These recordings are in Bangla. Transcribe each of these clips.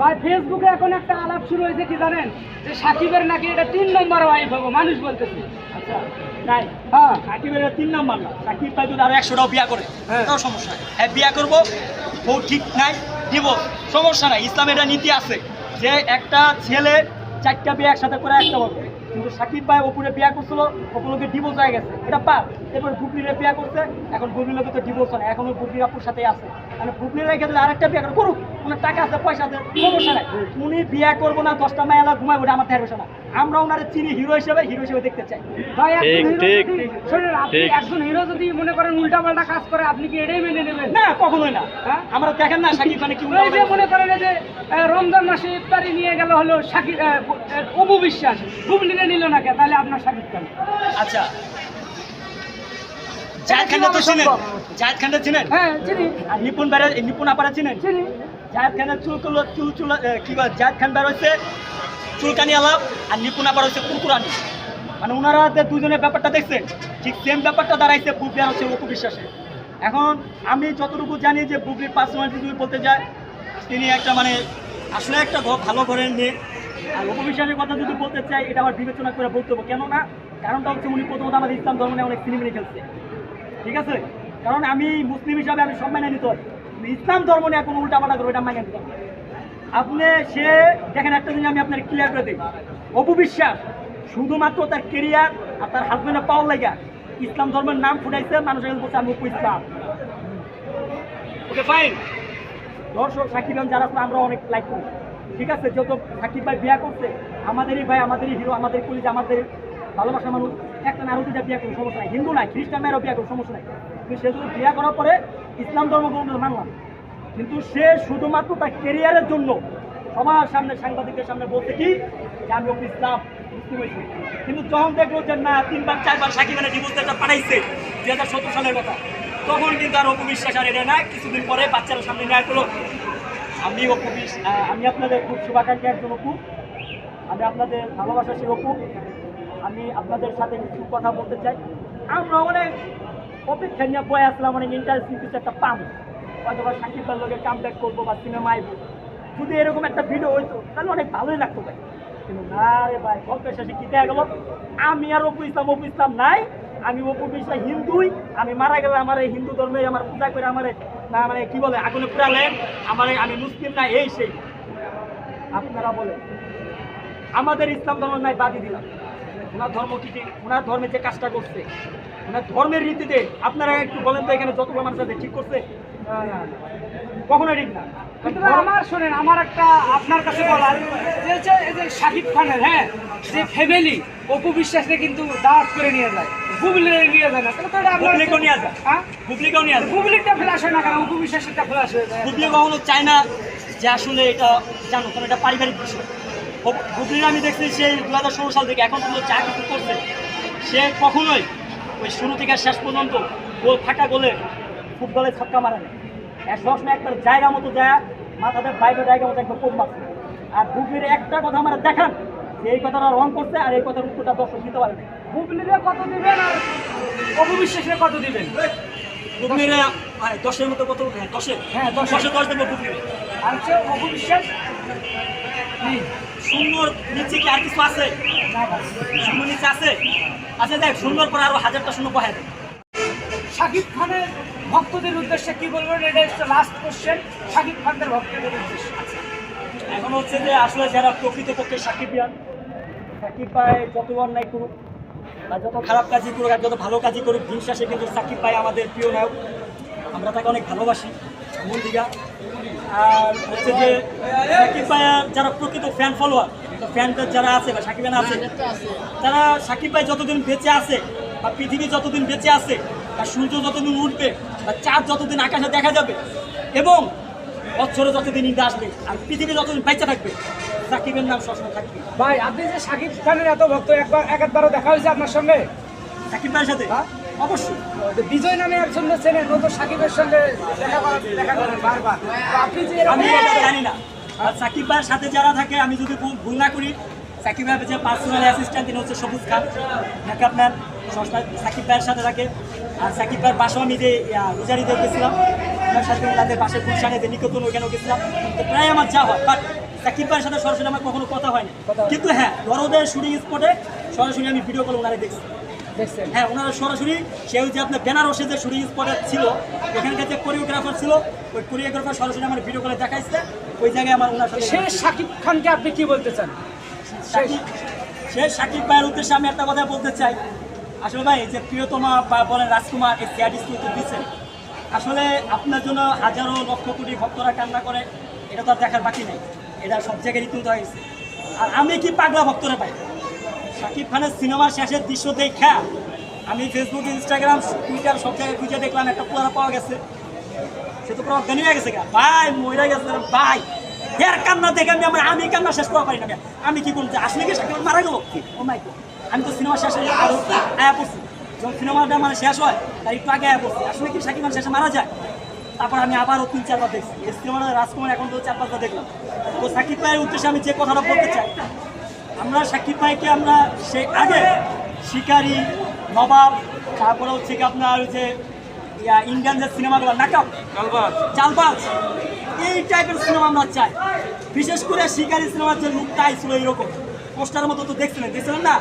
ভাই ফেসবুকে এখন একটা আলাপ শুরু হয়েছে কি জানেন? যে সাকিবের নাকি এটা তিন নম্বর ওয়াইফ হব মানুষ বলতেছে। আচ্ছা তাই হ্যাঁ। সাকিবের তিন নম্বর না। সাকিব ভাই যদি আরও একশোটাও বিয়া করে হ্যাঁ। তাও সমস্যা হ্যাঁ বিয়া করব বউ ঠিক নাই দিব সমস্যা নাই। ইসলামের এটা নীতি আছে যে একটা ছেলে চারটা বিয়ে একসাথে করে একটা বলবে কিন্তু সাকিব ভাই ওপরে বিয়া করছিল ওপরকে ডিভোর্স হয়ে গেছে। এটা পাপ। এরপর বুবলিরে বিয়া করছে এখন বুবলির লোকে তো ডিভোর্স হয় না। এখন ওই বুবলির আপুর সাথেই আছে। মানে বুবলির রেখে দিলে আরেকটা বিয়া করে করুক। ওনার টাকা আছে পয়সা আছে সমস্যা নাই। উনি বিয়া করব না দশটা মায়ালা ঘুমাবো এটা আমার বসে না। আমরা ওনার চিনি হিরো হিসেবে হিরো হিসেবে দেখতে চাই। ভাই একজন হিরো যদি আপনি একজন হিরো যদি মনে করেন উল্টা পাল্টা কাজ করে আপনি কি এটাই মেনে নেবেন? না কখনোই না। হ্যাঁ? আমরা দেখেন না সাকিব মানে কি যে মনে করেন যে রমজান মাসে ইফতারি নিয়ে গেল হলো সাকিব অপু বিশ্বাস। বুবলিনে নিল না কে? তাহলে আপনার সাকিব খান। আচ্ছা। জাহেদ খানটা তো চিনেন? জাহেদ খানটা চিনেন? হ্যাঁ চিনি। আর নিপুণ বেড়ে নিপুণ আপারা চিনেন? চিনি। জাহেদ খানের চুল চুল চুল কি বলে জাহেদ খান বের হচ্ছে চুলকানি আলাপ আর নিপুণ আপার হচ্ছে কুরকুরানি। মানে ওনারা দুজনের ব্যাপারটা দেখছেন ঠিক সেম ব্যাপারটা দাঁড়াইছে বুবলি আর হচ্ছে অপু বিশ্বাসে এখন আমি যতটুকু জানি যে বুবলির পার্সোনালিটি যদি বলতে যায় তিনি একটা মানে আসলে একটা ভালো ঘরের মেয়ে। আর অপু বিশ্বাসের কথা যদি বলতে চাই, এটা আমার বিবেচনা করে বলতে হবে। কেননা, কারণটা হচ্ছে উনি প্রথমত আমাদের ইসলাম ধর্ম নিয়ে অনেক সিনেমিনি খেলছে। ঠিক আছে? কারণ আমি মুসলিম হিসাবে আমি সব মেনে নিতে ইসলাম ধর্ম নিয়ে কোনো উল্টা পাল্টা করব এটা মেনে নিতে পারি না। আপনি সে, দেখেন একটা জিনিস আমি আপনার ক্লিয়ার করে দিই। অপবিশ্বাস শুধুমাত্র তার কেরিয়ার আর তার হাজবেন্ডের পাওয়ার লাগা ইসলাম ধর্মের নাম ফুটাইছে, মানুষের বলছে, আমি অপু ইসলাম ওকে ফাইন দর্শক খান যারা আমরা অনেক লাইক করি। ঠিক আছে, যত সাকিব ভাই বিয়া করছে, আমাদেরই ভাই, আমাদেরই হিরো আমাদের কলিজ আমাদের ভালোবাসা মানুষ, একটা না আরও দুটা বিয়া করুন, সমস্যা নাই। হিন্দু নাই, খ্রিস্টান মেয়েরও বিয়া করুন, সমস্যা নাই। কিন্তু সে যদি বিয়া করার পরে ইসলাম ধর্ম গ্রহণ মানলাম। কিন্তু সে শুধুমাত্র তার কেরিয়ারের জন্য সবার সামনে সাংবাদিকদের সামনে বলতে কি? যে আমি ইসলাম কিন্তু যখন দেখল যে না, তিনবার, চারবার সাকিব খানের ডিভোর্স একটা পাঠাইছে, দুই হাজার সতেরো সালের কথা, তখন কিন্তু আর অপু বিশ্বাস আর এটা নাই। কিছুদিন পরে বাচ্চারা সামনে নেয় করল। আমি অপু বিশ আহ, আমি আপনাদের খুব শুভাকাঙ্ক্ষী একজন অপু। আমি আপনাদের ভালোবাসা সেই অপু। আমি আপনাদের সাথে কিছু কথা বলতে চাই। আমরা অনেক অপেক্ষা নিয়ে বয়ে আসলাম অনেক ইন্টারেস্টিং কিছু একটা পাম হয়তো বা সাকিব খান লোকের কাম ব্যাক করব বা সিনেমা আইবো যদি এরকম একটা ভিডিও হইতো তাহলে অনেক ভালোই লাগতো ভাই। কিন্তু না রে ভাই গল্পের শেষে কি দেখা গেল? আমি আর অপু ইসলাম অপু ইসলাম নাই। আমি অপু বিশ্বাস হিন্দুই, আমি মারা গেলে আমার এই হিন্দু ধর্মে আমার পূজা করে আমার না মানে কি বলে, আগুনে পুরালেন আমার আমি মুসলিম না, এই সেই। আপনারা বলেন, আমাদের ইসলাম ধর্ম নাই, বাদই দিলাম। ওনার ধর্ম কি ওনার ধর্মে যে কাজটা করছে, ওনার ধর্মের রীতিতে আপনারা একটু বলেন তো এখানে যতগুলো মানুষ আছে, ঠিক করছে? কখনো ঠিক না। কিন্তু আমার শোনেন আমার একটা আপনার কাছে বলার যে হচ্ছে এই যে শাকিব খানের হ্যাঁ যে ফ্যামিলি অপু বিশ্বাসকে কিন্তু দাওয়াত করে নিয়ে যায়। বুবলি নিয়ে যায় না। তাহলে তো এটা নিয়ে যায়। হ্যাঁ? বুবলিকেও নিয়ে আসবে বুবলিটা ফ্ল্যাশ হয় না কেন? অপু বিশ্বাসেরটা ফ্ল্যাশ হয়ে যায়। বুবলি কখনো চায় না যে আসলে এটা জানো কারণ এটা পারিবারিক বিষয়। বুবলির আমি দেখছি সেই দু হাজার ষোলো সাল থেকে এখন পর্যন্ত যা কিছু করছে। সে কখনোই ওই শুরু থেকে শেষ পর্যন্ত গোল ফাঁকা গোলে ফুটবলে ছক্কা মারে না। সবসময় একটা জায়গা মতো যায় মাথাতে বাইরে জায়গা মতো একবার কোপ মারছে। আর বুবলির একটা কথা আমরা দেখান যে এই কথাটা রং করছে আর এই কথার উত্তরটা দর্শক দিতে পারে না বুবলিরে কত দিবেন আর কত দিবেন? বুবলির দশের মতো কত হ্যাঁ, দশে হ্যাঁ, দশে। দশে দশ দেবো বুবলির। আর হচ্ছে নিচে কি আর কিছু আছে? শূন্য নিচে আছে? আচ্ছা দেখ শূন্যর পর আরও হাজারটা শূন্য বহায় দেয়। শাকিব খানের ভক্তদের উদ্দেশ্যে কি বলবেন এটা হচ্ছে লাস্ট কোশ্চেন শাকিব খানদের ভক্তদের উদ্দেশ্যে। এখন হচ্ছে যে আসলে যারা প্রকৃতপক্ষে সাকিবিয়ান সাকিব ভাই যত অন্যায় করুক বা যত খারাপ কাজই করুক আর যত ভালো কাজই করুক দিন শেষে কিন্তু সাকিব ভাই আমাদের প্রিয় নায়ক। আমরা তাকে অনেক ভালোবাসি মূল দিঘা আর হচ্ছে যে সাকিব ভাইয়ের যারা প্রকৃত ফ্যান ফলোয়ার ফ্যানদের যারা আছে বা সাকিবান আছে। তারা সাকিব ভাই যতদিন বেঁচে আছে বা পৃথিবী যতদিন বেঁচে আছে বা সূর্য যতদিন উঠবে বা চাঁদ যতদিন আকাশে দেখা যাবে এবং বছরে যতদিন ঈদ আসবে আর পৃথিবী যতদিন বেঁচে থাকবে সাকিবের নাম সবসময় থাকবে। ভাই আপনি যে সাকিব খানের এত ভক্ত একবার এক একবারও দেখা হয়েছে আপনার সঙ্গে? সাকিব ভাইয়ের সাথে? হ্যাঁ? অবশ্যই। বিজয় নামে একজন চেনেন ও তো সাকিবের সঙ্গে দেখা করার দেখা করেন বারবার। আপনি যে আমি জানি না। আর সাকিব ভাইয়ের সাথে যারা থাকে আমি যদি ভুল না করি সাকিব ভাইয়ের যে পার্সোনাল অ্যাসিস্ট্যান্ট তিনি হচ্ছে সবুজ খান। আপনার সবসময় সাকিব ভাইয়ের সাথে থাকে? আর সাকিব ভাইয়ের বাসাও আমি যে রোজারিতে গেছিলাম ওনার সাথে ওনাদের বাসায় গুলশানে যে নিকটন ওইখানেও গেছিলাম তো প্রায় আমার যা হয় বাট সাকিব ভাইয়ের সাথে সরাসরি আমার কখনো কথা হয়নি কিন্তু হ্যাঁ দরদের শুটিং স্পটে সরাসরি আমি ভিডিও কল ওনারে দেখছি। হ্যাঁ ওনারা সরাসরি সেও যে আপনার বেনারসে যে শুটিং স্পটে ছিল ওখানকার যে কোরিওগ্রাফার ছিল ওই কোরিওগ্রাফার সরাসরি আমার ভিডিও কলে দেখাইছে ওই জায়গায় আমার ওনার সাথে সে শাকিব খানকে আপনি কি বলতে চান? সাকিব সে সাকিব ভাইয়ের উদ্দেশ্যে আমি একটা কথা বলতে চাই আসলে ভাই যে প্রিয়তমা বা বলেন রাজকুমার এই স্যাডিস কিন্তু দিচ্ছেন আসলে আপনার জন্য হাজারো লক্ষ কোটি ভক্তরা কান্না করে, এটা তো আর দেখার বাকি নেই। এটা সব জায়গায় তুলতে হয়েছে আর আমি কি পাগলা ভক্তরা পাই সাকিব খানের সিনেমার শেষের দৃশ্য দেখা, আমি ফেসবুক ইনস্টাগ্রাম টুইটার সব জায়গায় খুঁজে দেখলাম, একটা পুরানা পাওয়া গেছে। সে তো পুরো অজ্ঞানী হয়ে গেছে। ভাই মরে গেছে ভাই। এর কান্না দেখে আমি আমি কান্না শেষ করা পারি না আমি কি করতে আসলে কি সাকিব মারা গেল? ও মাই গড আমি তো সিনেমা শেষে আরও আয়া পড়ছি। যখন সিনেমাটা মানে শেষ হয় তার একটু আগে আয়া পড়ছি। আসলে কি সাকিব খান শেষে মারা যায়? তারপর আমি আবারও তিন চারবার দেখছি। এই সিনেমাটা রাজকুমার এখন তো চার পাঁচবার দেখলাম। তো সাকিব ভাইয়ের উদ্দেশ্যে আমি যে কথাটা বলতে চাই আমরা সাকিব ভাইকে আমরা সে আগে শিকারি নবাব তারপরে হচ্ছে কি আপনার যে ইন্ডিয়ান যে সিনেমাগুলো নাটক চালবাজ এই টাইপের সিনেমা আমরা চাই। বিশেষ করে শিকারি সিনেমার যে লুকটা ছিল এইরকম। পোস্টারের মতো তো দেখছিলেন দেখছিলেন না?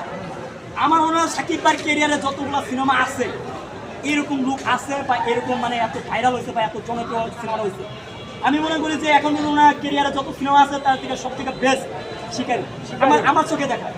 আমার মনে হয় সাকিব ভাইয়ের কেরিয়ারে যতগুলো সিনেমা আছে, এরকম লুক আছে বা এরকম মানে এত ভাইরাল হয়েছে বা এত জনপ্রিয় সিনেমা হয়েছে। আমি মনে করি যে এখন ওনার কেরিয়ারে যত সিনেমা আছে, তার থেকে সব থেকে বেস্ট শিকারি। আমার আমার চোখে দেখা।